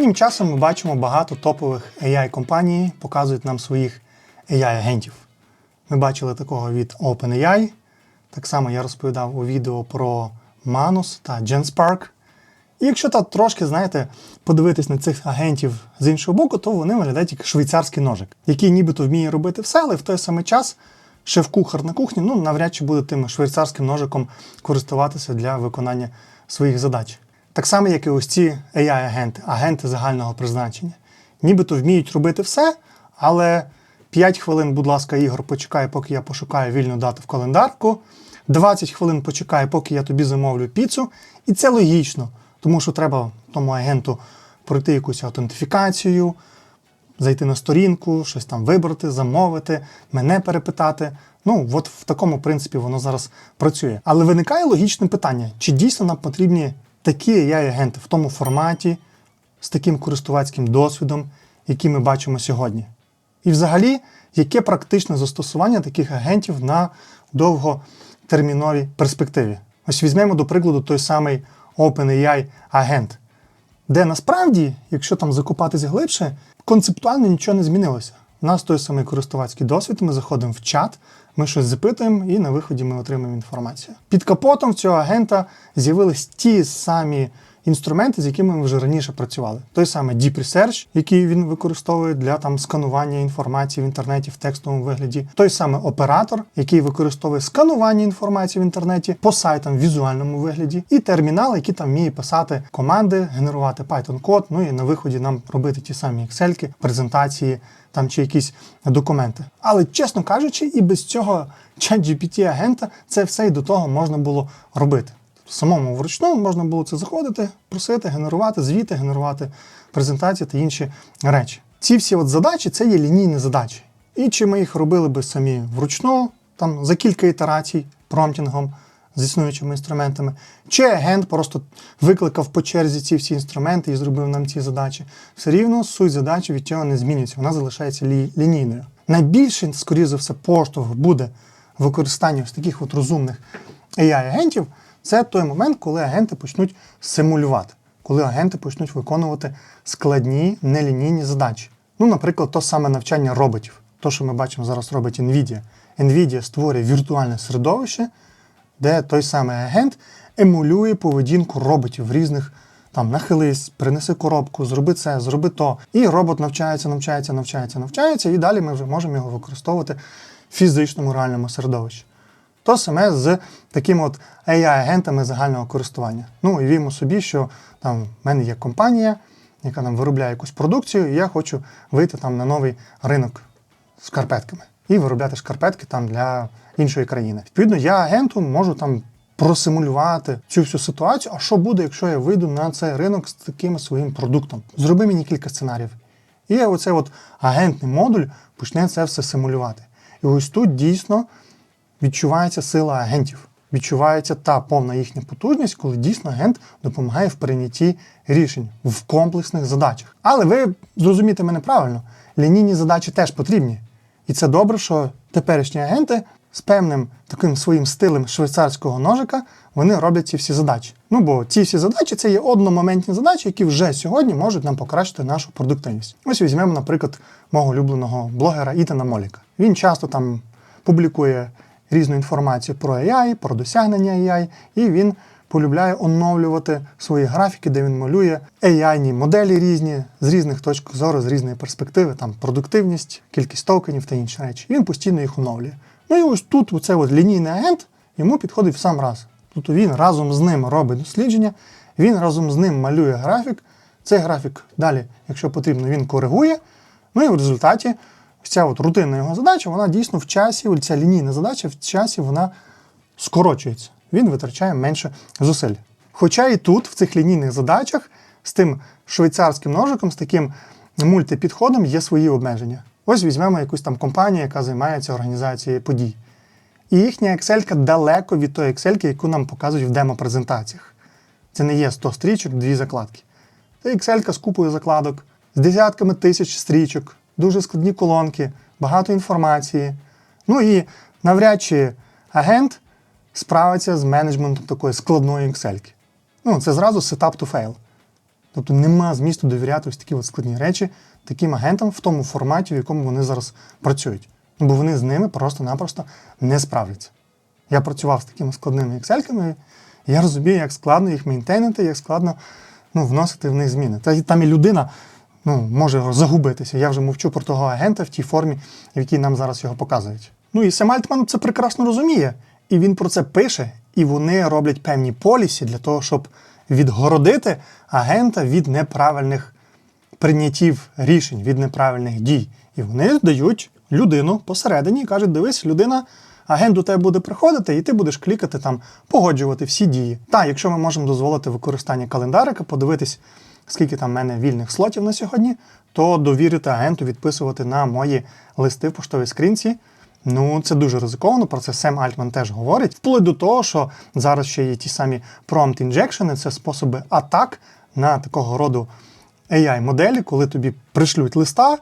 Останнім часом ми бачимо багато топових AI-компаній показують нам своїх AI-агентів. Ми бачили такого від OpenAI. Так само я розповідав у відео про Manus та GenSpark. І якщо так трошки, знаєте, подивитись на цих агентів з іншого боку, то вони виглядають як швейцарський ножик, який нібито вміє робити все, але в той самий час шеф-кухар на кухні ну, навряд чи буде тим швейцарським ножиком користуватися для виконання своїх задач. Так само, як і ось ці AI-агенти, агенти загального призначення. Нібито вміють робити все, але 5 хвилин, будь ласка, Ігор, почекай, поки я пошукаю вільну дату в календарку. 20 хвилин почекай, поки я тобі замовлю піцу. І це логічно, тому що треба тому агенту пройти якусь аутентифікацію, зайти на сторінку, щось там вибрати, замовити, мене перепитати. Ну, от в такому принципі воно зараз працює. Але виникає логічне питання: чи дійсно нам потрібні такі AI-агенти в тому форматі, з таким користувацьким досвідом, який ми бачимо сьогодні? І взагалі, яке практичне застосування таких агентів на довготерміновій перспективі? Ось візьмемо до прикладу той самий OpenAI агент, де насправді, якщо там закопатися глибше, концептуально нічого не змінилося. У нас той самий користувацький досвід, ми заходимо в чат, ми щось запитуємо, і на виході ми отримуємо інформацію. Під капотом цього агента з'явились ті самі інструменти, з якими ми вже раніше працювали. Той самий Deep Research, який він використовує для там сканування інформації в інтернеті в текстовому вигляді. Той самий оператор, який використовує сканування інформації в інтернеті по сайтам в візуальному вигляді, і термінал, який там вміє писати команди, генерувати Python-код, ну і на виході нам робити ті самі Excel, презентації там чи якісь документи. Але чесно кажучи, і без цього ChatGPT агента це все і до того можна було робити. Самому вручну можна було це заходити, просити, генерувати, звіти, генерувати презентації та інші речі. Ці всі от задачі це є лінійні задачі. І чи ми їх робили би самі вручну, там за кілька ітерацій, промптінгом з існуючими інструментами, чи агент просто викликав по черзі ці всі інструменти і зробив нам ці задачі. Все рівно суть задачі від цього не змінюється, вона залишається лі- лінійною. Найбільше, скоріше за все, поштовх буде використання ось таких от розумних AI-агентів, це той момент, коли агенти почнуть симулювати, коли агенти почнуть виконувати складні нелінійні задачі. Ну, наприклад, то саме навчання роботів. То, що ми бачимо зараз робить NVIDIA. NVIDIA створює віртуальне середовище, де той самий агент емулює поведінку роботів різних там нахились, принеси коробку, зроби це, зроби то. І робот навчається, навчається, навчається, навчається, і далі ми вже можемо його використовувати в фізичному реальному середовищі. То саме з такими от AI-агентами загального користування. Ну, уявімо собі, що там в мене є компанія, яка нам виробляє якусь продукцію, і я хочу вийти там на новий ринок з шкарпетками і виробляти шкарпетки там для іншої країни. Відповідно, я агенту можу там просимулювати цю всю ситуацію. А що буде, якщо я вийду на цей ринок з таким своїм продуктом? Зроби мені кілька сценаріїв. І оцей от агентний модуль почне це все симулювати. І ось тут дійсно відчувається сила агентів. Відчувається та повна їхня потужність, коли дійсно агент допомагає в прийнятті рішень в комплексних задачах. Але ви зрозумієте мене правильно, лінійні задачі теж потрібні. І це добре, що теперішні агенти з певним таким своїм стилем швейцарського ножика вони роблять ці всі задачі. Ну бо ці всі задачі це є одномоментні задачі, які вже сьогодні можуть нам покращити нашу продуктивність. Ось візьмемо, наприклад, мого улюбленого блогера Ітана Моліка. Він часто там публікує різну інформацію про AI, про досягнення AI, і він полюбляє оновлювати свої графіки, де він малює AI-ні моделі різні з різних точок зору, з різної перспективи, там продуктивність, кількість токенів та інші речі. Він постійно їх оновлює. Ну і ось тут оцей от лінійний агент йому підходить в сам раз. Тобто він разом з ним робить дослідження, він разом з ним малює графік. Цей графік далі, якщо потрібно, він коригує. Ну і в результаті ця от рутинна його задача, вона дійсно в часі, ця лінійна задача в часі вона скорочується. Він витрачає менше зусиль. Хоча і тут, в цих лінійних задачах, з тим швейцарським ножиком, з таким мультипідходом є свої обмеження. Ось візьмемо якусь там компанію, яка займається організацією подій. І їхня Excel далеко від тої Excel, яку нам показують в демо-презентаціях. Це не є 100 стрічок, дві закладки. Це Excel з купою закладок, з десятками тисяч стрічок, дуже складні колонки, багато інформації. Ну і навряд чи агент справиться з менеджментом такої складної Excel. Ну, це зразу setup to fail. Тобто нема змісту довіряти ось такі от складні речі таким агентам в тому форматі, в якому вони зараз працюють. Ну, бо вони з ними просто-напросто не справляться. Я працював з такими складними ексельками, і я розумію, як складно їх мейнтейнити, як складно ну, вносити в них зміни. Та там і людина ну, може загубитися. Я вже мовчу про того агента в тій формі, в якій нам зараз його показують. Ну і Сем Альтман це прекрасно розуміє. І він про це пише, і вони роблять певні полісі для того, щоб відгородити агента від неправильних прийняттів рішень, від неправильних дій. І вони дають людину посередині і кажуть: дивись, людина. Агент до тебе буде приходити, і ти будеш клікати там, погоджувати всі дії. Та, якщо ми можемо дозволити використання календарика, подивитись, скільки там в мене вільних слотів на сьогодні, то довірити агенту відписувати на мої листи в поштовій скринці. Ну, це дуже ризиковано. Про це Сем Альтман теж говорить. Вплоть до того, що зараз ще є ті самі prompt injection, це способи атак на такого роду AI-моделі, коли тобі пришлють листа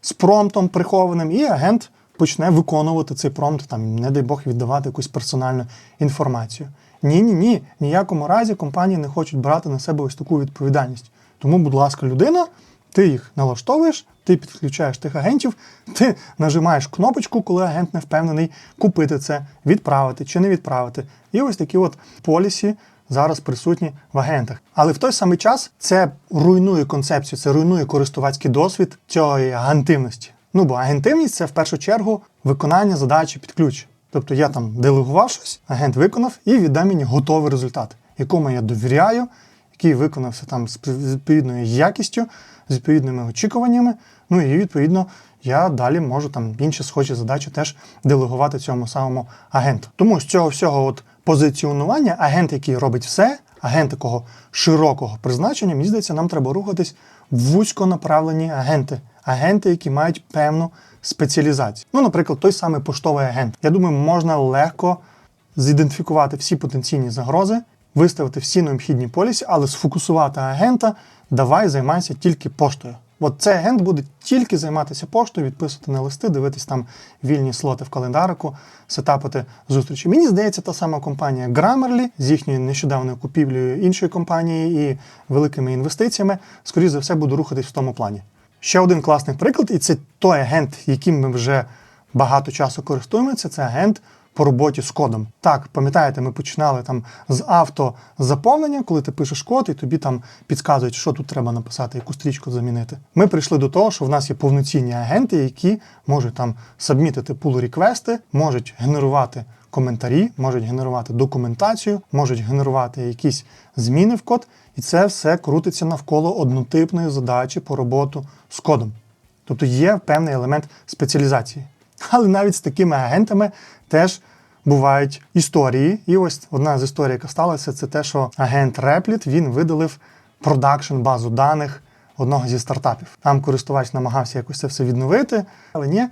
з промптом прихованим, і агент почне виконувати цей промпт, там, не дай Бог, віддавати якусь персональну інформацію. Ні, ні, ні. Ніякому разі компанії не хочуть брати на себе ось таку відповідальність. Тому, будь ласка, людина, ти їх налаштовуєш, ти підключаєш тих агентів, ти нажимаєш кнопочку, коли агент не впевнений купити це, відправити чи не відправити. І ось такі от полісі зараз присутні в агентах. Але в той самий час це руйнує концепцію, це руйнує користувацький досвід цієї агентивності. Ну бо агентивність це в першу чергу виконання задачі під ключ. Тобто я там делегував щось, агент виконав і віддав мені готовий результат, якому я довіряю, який виконався там з відповідною якістю, з відповідними очікуваннями. Ну і відповідно я далі можу там інші схожі задачі теж делегувати цьому самому агенту. Тому з цього всього от позиціонування, агент, який робить все, агент такого широкого призначення, мені здається, нам треба рухатись в вузьконаправлені агенти, агенти, які мають певну спеціалізацію. Ну, наприклад, той самий поштовий агент. Я думаю, можна легко зідентифікувати всі потенційні загрози, виставити всі необхідні полісі, але сфокусувати агента, давай займайся тільки поштою. От цей агент буде тільки займатися поштою, відписувати на листи, дивитись там вільні слоти в календарику, сетапити зустрічі. Мені здається, та сама компанія Grammarly з їхньою нещодавною купівлею іншої компанії і великими інвестиціями, скоріше за все, буде рухатись в тому плані. Ще один класний приклад, і це той агент, яким ми вже багато часу користуємося, це агент по роботі з кодом. Так, пам'ятаєте, ми починали там з автозаповнення, коли ти пишеш код, і тобі там підказують, що тут треба написати, яку стрічку замінити. Ми прийшли до того, що в нас є повноцінні агенти, які можуть там сабмітити пул реквести, можуть генерувати коментарі, можуть генерувати документацію, можуть генерувати якісь зміни в код, і це все крутиться навколо однотипної задачі по роботу з кодом. Тобто є певний елемент спеціалізації. Але навіть з такими агентами теж бувають історії. І ось одна з історій, яка сталася, це те, що агент Replit він видалив продакшн базу даних одного зі стартапів. Там користувач намагався якось це все відновити, але ні,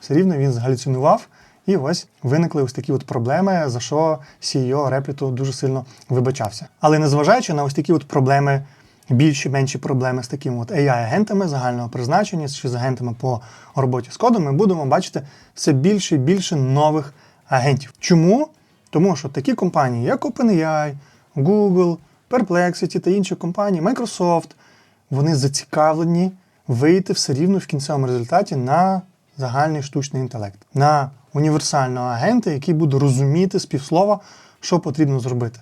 все рівно він згалюцинував. І ось виникли ось такі от проблеми, за що CEO Replit дуже сильно вибачався. Але незважаючи на ось такі от проблеми, більші менші проблеми з такими от AI-агентами загального призначення чи з агентами по роботі з кодом, ми будемо бачити все більше і більше нових агентів. Чому? Тому що такі компанії, як OpenAI, Google, Perplexity та інші компанії, Microsoft, вони зацікавлені вийти все рівно в кінцевому результаті на загальний штучний інтелект, на універсального агента, який буде розуміти з півслова, що потрібно зробити.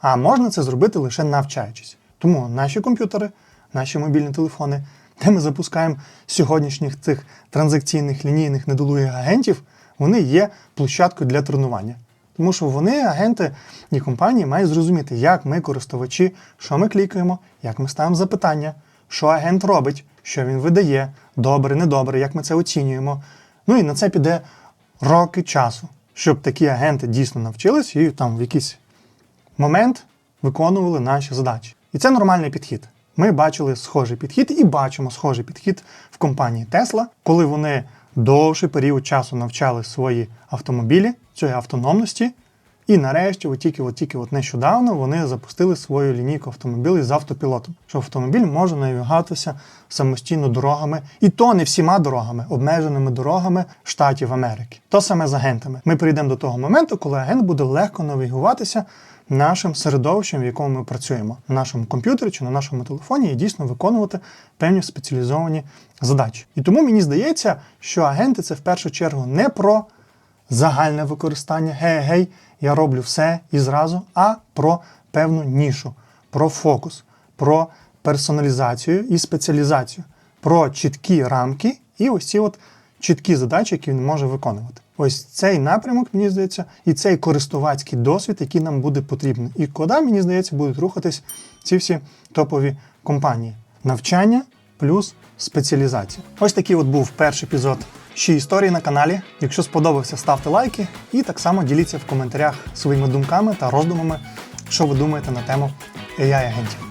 А можна це зробити лише навчаючись. Тому наші комп'ютери, наші мобільні телефони, де ми запускаємо сьогоднішніх цих транзакційних лінійних недолугих агентів, вони є площадкою для тренування. Тому що вони, агенти і компанії, мають зрозуміти, як ми, користувачі, що ми клікаємо, як ми ставимо запитання, що агент робить, що він видає, добре, недобре, як ми це оцінюємо. Ну і на це піде роки часу, щоб такі агенти дійсно навчились і там в якийсь момент виконували наші задачі. І це нормальний підхід. Ми бачили схожий підхід і бачимо схожий підхід в компанії Tesla, коли вони довший період часу навчали свої автомобілі цієї автономності. І нарешті, от тільки от тільки от нещодавно вони запустили свою лінійку автомобілів з автопілотом, що автомобіль може навігатися самостійно дорогами, і то не всіма дорогами, обмеженими дорогами штатів Америки. То саме з агентами. Ми прийдемо до того моменту, коли агент буде легко навігуватися нашим середовищем, в якому ми працюємо, на нашому комп'ютері чи на нашому телефоні, і дійсно виконувати певні спеціалізовані задачі. І тому мені здається, що агенти це в першу чергу не про загальне використання гей-гей, я роблю все і зразу, а про певну нішу, про фокус, про персоналізацію і спеціалізацію, про чіткі рамки і ось ці от чіткі задачі, які він може виконувати. Ось цей напрямок, мені здається, і цей користувацький досвід, який нам буде потрібен. І куди, мені здається, будуть рухатись ці всі топові компанії. Навчання плюс спеціалізація. Ось такий от був перший епізод ще історії на каналі. Якщо сподобався, ставте лайки і так само діліться в коментарях своїми думками та роздумами, що ви думаєте на тему AI-агентів.